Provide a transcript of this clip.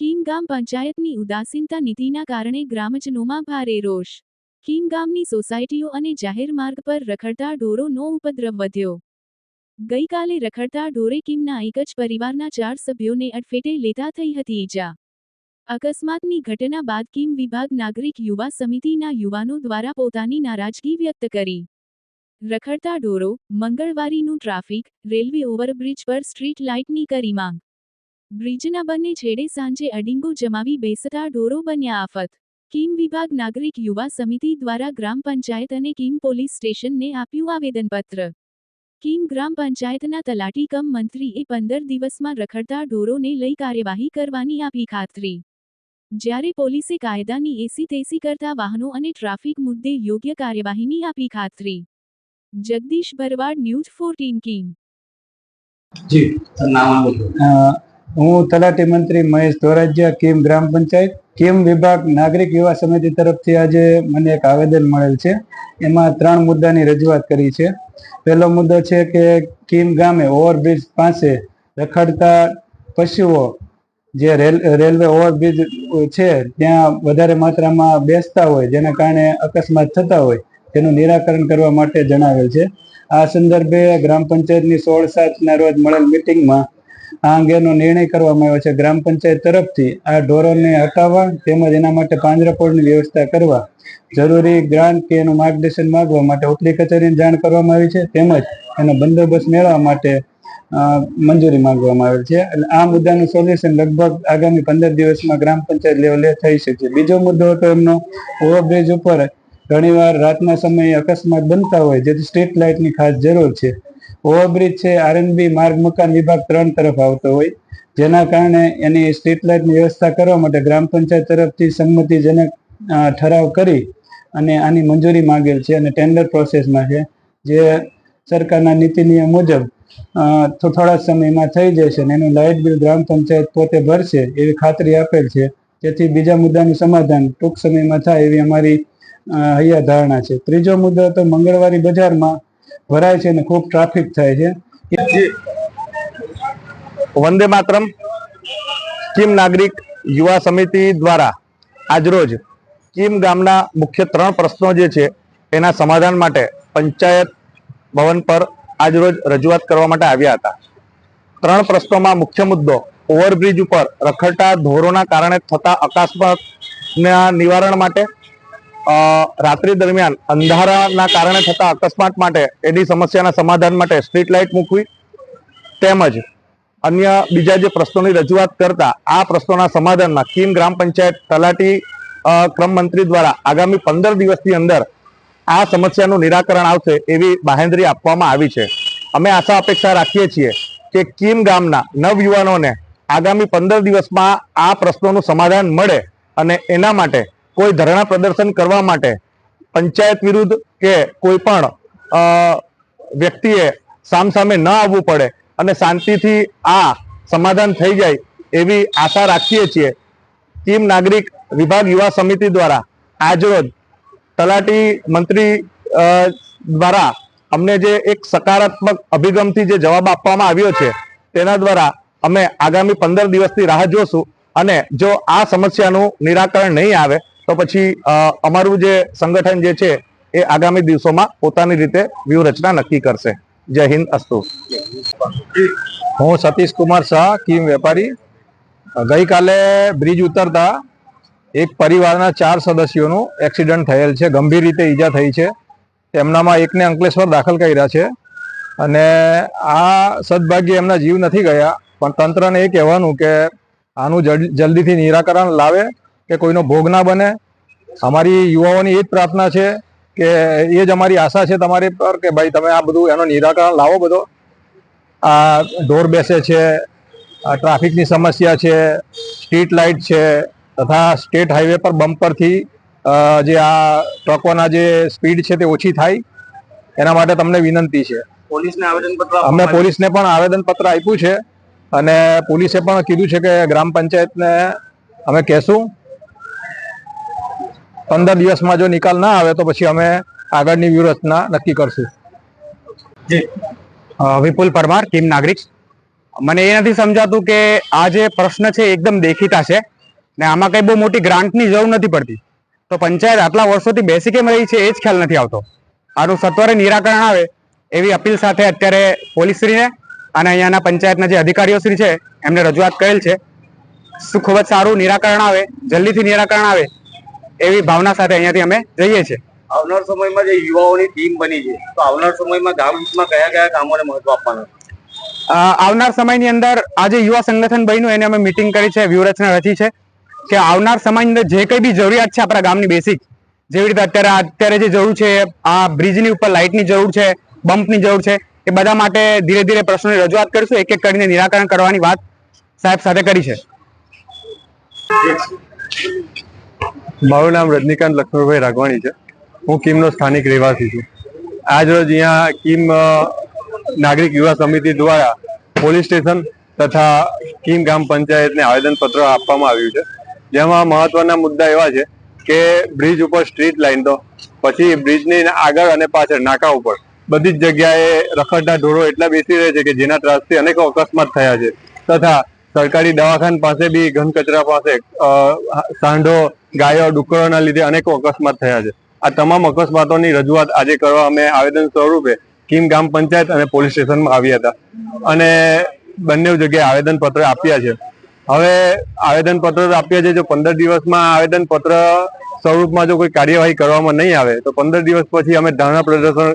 કીમ ગામ પંચાયતની ઉદાસીનતા નીતિના કારણે ગ્રામજનોમાં ભારે રોષ. કીમ ગામની સોસાયટીઓ અને જાહેર માર્ગ પર રખડતા ઢોરોનો ઉપદ્રવ વધ્યો. ગઈકાલે રખડતા ઢોરે કીમના એક જ પરિવારના ચાર સભ્યોને અડફેટે લેતા થઈ હતી ઈજા. અકસ્માતની ઘટના બાદ કીમ વિભાગ નાગરિક યુવા સમિતિના યુવાનો દ્વારા પોતાની નારાજગી વ્યક્ત કરી. રખડતા ઢોરો, મંગળવારીનું ટ્રાફિક, રેલવે ઓવરબ્રિજ પર સ્ટ્રીટ લાઇટની કરી માંગ. બ્રિજના બંને છેડે સાંજે અડિંગો જમાવી બેસતા ઢોરો બન્યા આફત. કીમ વિભાગ નાગરિક યુવા સમિતિ દ્વારા ગ્રામ પંચાયત અને કીમ પોલીસ સ્ટેશનને આપ્યું આવેદનપત્ર. કીમ ગ્રામ પંચાયતના તલાટી કમ મંત્રીએ પંદર દિવસમાં રખડતા ઢોરોને લઈ કાર્યવાહી કરવાની આપી ખાતરી. જ્યારે પોલીસે કાયદાની એસી તેસી કરતા વાહનો અને ટ્રાફિક મુદ્દે યોગ્ય કાર્યવાહીની આપી ખાતરી. Jagdish Bharwad news fourteen Kim. જી નામ બોલો હું તલાટી મંત્રી મહેશ ધોરાજીયા, કેમ ગ્રામ પંચાયત, કેમ વિભાગ નાગરિક યુવા સમિતિ તરફથી આજે મને એક આવેદન મળેલ છે. એમાં ત્રણ મુદ્દાની રજૂઆત કરી છે. પહેલો મુદ્દો છે કે કીમ ગામે ઓવરબ્રિજ પાસે રખડતા પશુઓ જે રેલ, રેલવે ઓવરબ્રિજ છે, ત્યાં વધારે માત્રામાં બેસતા હોય, જેના કારણે અકસ્માત થતા હોય, તેનું નિરાકરણ કરવા માટે જણાવેલ છે. આ સંદર્ભે ગ્રામ પંચાયતની સોળ સાતના રોજ મળેલ મિટિંગમાં આ અંગેનો નિર્ણય કરવામાં આવ્યો છે. ગ્રામ પંચાયત તરફથી આ ઢોરોને હટાવવા તેમજ એના માટે પાંજરાપોળની વ્યવસ્થા કરવા જરૂરી ગ્રાન્ટ કે એનું માર્ગદર્શન માંગવા માટે ઉપરી કચેરીને જાણ કરવામાં આવી છે. તેમજ એનો બંદોબસ્ત મેળવવા માટે મંજૂરી માંગવામાં આવેલ છે. આ મુદ્દાનું સોલ્યુશન લગભગ આગામી પંદર દિવસમાં ગ્રામ પંચાયત લેવલે થઈ શકે. બીજો મુદ્દો હતો એમનો, ઓવરબ્રિજ ઉપર ઘણીવાર રાતના સમયે અકસ્માત બનતા હોય, જેથી સ્ટ્રીટ લાઇટની ખાસ જરૂર છે. ઓવરબ્રિજ છે આરએનબી માર્ગ, મકાન વિભાગ ત્રણ તરફ આવતો હોય. જેના કારણે એની સ્ટ્રીટ લાઇટની વ્યવસ્થા કરવા માટે ગ્રામ પંચાયત તરફથી સંમતિજનક ઠરાવ કરી અને આની મંજૂરી માંગેલ છે અને ટેન્ડર પ્રોસેસમાં છે. જે સરકારના નીતિ નિયમ મુજબ થોડા સમયમાં થઈ જશે અને એનું લાઇટ બિલ ગ્રામ પંચાયત પોતે ભરશે એવી ખાતરી આપેલ છે. જેથી બીજા મુદ્દાનું સમાધાન ટૂંક સમયમાં થાય એવી અમારી હૈયા ધારણા છે. ત્રીજો મુદ્દો તો મંગળવારી બજારમાં ભરાય છે અને ખૂબ ટ્રાફિક થાય છે. વંદે માતરમ. કિમ નાગરિક યુવા સમિતિ દ્વારા આજરોજ કીમ ગામના મુખ્ય ત્રણ પ્રશ્નો જે છે એના સમાધાન માટે પંચાયત ભવન પર આજરોજ રજૂઆત કરવા માટે આવ્યા હતા. ત્રણ પ્રશ્નોમાં મુખ્ય મુદ્દો ઓવરબ્રિજ ઉપર રખડતા ધોરોના કારણે થતા અકસ્માતના નિવારણ માટે રાત્રિ દરમિયાન અંધારાના કારણે થતા અકસ્માત માટે એની સમસ્યાના સમાધાન માટે સ્ટ્રીટ લાઇટ મૂકવી, તેમજ અન્ય બીજા જે પ્રશ્નોની રજૂઆત કરતા, આ પ્રશ્નોના સમાધાનમાં કીમ ગ્રામ પંચાયત તલાટી ક્રમ મંત્રી દ્વારા આગામી પંદર દિવસની અંદર આ સમસ્યાનું નિરાકરણ આવશે એવી બાહેંધરી આપવામાં આવી છે. અમે આશા અપેક્ષા રાખીએ છીએ કે કીમ ગામના નવયુવાનોને આગામી પંદર દિવસમાં આ પ્રશ્નોનું સમાધાન મળે અને એના માટે કોઈ ધરણા પ્રદર્શન કરવા માટે પંચાયત વિરુદ્ધ કે કોઈ પણ વ્યક્તિએ સામસામે ન આવવું પડે અને શાંતિથી આ સમાધાન થઈ જાય એવી આશા રાખીએ છીએ. ટીમ નાગરિક વિભાગ યુવા સમિતિ દ્વારા આજરોજ તલાટી મંત્રી દ્વારા અમને જે એક સકારાત્મક અભિગમથી જે જવાબ આપવામાં આવ્યો છે તેના દ્વારા અમે આગામી પંદર દિવસની રાહ જોશું અને જો આ સમસ્યાનું નિરાકરણ નહીં આવે તો પછી અમારું જે સંગઠન જે છે, એ આગામી દિવસોમાં પોતાની રીતે વ્યૂહરચના નક્કી કરશે. જય હિન્દ, અસ્તુ. હું સતીશ કુમાર શાહ, કીમ વેપારી. ગઈકાલે બ્રિજ ઉતરતા એક પરિવારના ચાર સદસ્યોનું એક્સિડન્ટ થયેલ છે. ગંભીર રીતે ઈજા થઈ છે. તેમનામાં એકને અંકલેશ્વર દાખલ કર્યા છે. અને આ સદભાગ્ય એમના જીવ નથી ગયા. પણ તંત્રને એ કહેવાનું કે આનું જલ્દીથી નિરાકરણ લાવે. કે કોઈનો ભોગ ના બને. અમારી યુવાઓની એ જ પ્રાર્થના છે કે એ જ અમારી આશા છે તમારી પર કે ભાઈ તમે આ બધું એનો નિરાકરણ લાવો બધો. આ ઢોર બેસે છે આ ટ્રાફિકની સમસ્યા છે સ્ટ્રીટ લાઇટ છે તથા સ્ટેટ હાઈવે પર બમ્પરથી જે આ ટ્રકોના જે સ્પીડ છે તે ઓછી થાય. એના માટે તમને વિનંતી છે. અમે પોલીસને પણ આવેદનપત્ર આપ્યું છે અને પોલીસે પણ કીધું છે કે ગ્રામ પંચાયતને અમે કહેશું. પંદર દિવસમાં જો નિકાલ ના આવે તો પછી અમે આગળની વ્યૂહરચના નક્કી કરશું. વિપુલ પરમાર ટીમ નાગરિક. મને એ નથી સમજાતું કે આ જે પ્રશ્ન છે એકદમ દેખીતા છે ને આમાં કઈ બહુ મોટી ગ્રાન્ટની જરૂર નથી પડતી. તો પંચાયત આટલા વર્ષોથી બેસી કેમ રહી છે એ જ ખ્યાલ નથી આવતો. આનું સત્વરે નિરાકરણ આવે એવી અપીલ સાથે અત્યારે પોલીસશ્રીને અને અહીંયાના પંચાયતના જે અધિકારીઓશ્રી છે એમને રજૂઆત કરેલ છે. શું ખૂબ જ સારું નિરાકરણ આવે જલ્દીથી નિરાકરણ આવે એવી ભાવના સાથે અહીંયાથી અમે જઈએ છીએ. આવનાર સમયમાં જે યુવાઓની ટીમ બની છે તો આવનાર સમયમાં ગામ હિતમાં કયા કયા કામોને મહત્વ આપવાનું? આવનાર સમયની અંદર આ જે યુવા સંગઠન બન્યું એને અમે મિટિંગ કરી છે વ્યૂહરચના રચી છે કે આવનાર સમયની અંદર જે કંઈ બી જરૂરિયાત છે આપણા ગામની બેસિક જેવી રીતે અત્યારે અત્યારે જે જરૂર છે આ બ્રિજની ઉપર લાઇટની જરૂર છે બમ્પની જરૂર છે એ બધા માટે ધીરે ધીરે પ્રશ્નોની રજૂઆત કરીશું એક એક કરીને નિરાકરણ કરવાની વાત સાહેબ સાથે કરી છે. મારું નામ રજનીકાંત લક્ષ્મણભાઈ રાગવાણી છે. હું કિમનો સ્થાનિક રહેવાસી છું. આજ રોજ અહીંયા કિમ નાગરિક યુવા સમિતિ દ્વારા પોલીસ સ્ટેશન તથા કિમ ગ્રામ પંચાયતને આવેદનપત્ર આપવામાં આવ્યું છે. જેમાં મહત્વના મુદ્દા એવા છે કે બ્રિજ ઉપર સ્ટ્રીટ લાઈન તો પછી બ્રિજની આગળ અને પાછળ નાકા ઉપર બધી જ જગ્યાએ રખડતા ઢોરો એટલા બેસી રહે છે કે જેના ત્રાસથી અનેકો અકસ્માત થયા છે. તથા સરકારી દવાખાન પાસે બી ઘન કચરા પાસે સાંઢો, ગાયો ડુક્કરોના લીધે અનેકો અકસ્માત થયા છે. આ તમામ અકસ્માતોની રજૂઆત આજે કરવા અમે આવેદન સ્વરૂપે કિમ ગામ પંચાયત અને પોલીસ સ્ટેશનમાં આવ્યા હતા. અને બંને જગ્યાએ આવેદન પત્ર આપ્યા છે. હવે આવેદન પત્ર આપ્યા છે, જો પંદર દિવસમાં આવેદન પત્ર સ્વરૂપમાં જો કોઈ કાર્યવાહી કરવામાં નહીં આવે, તો પંદર દિવસ પછી અમે ધરણા પ્રદર્શન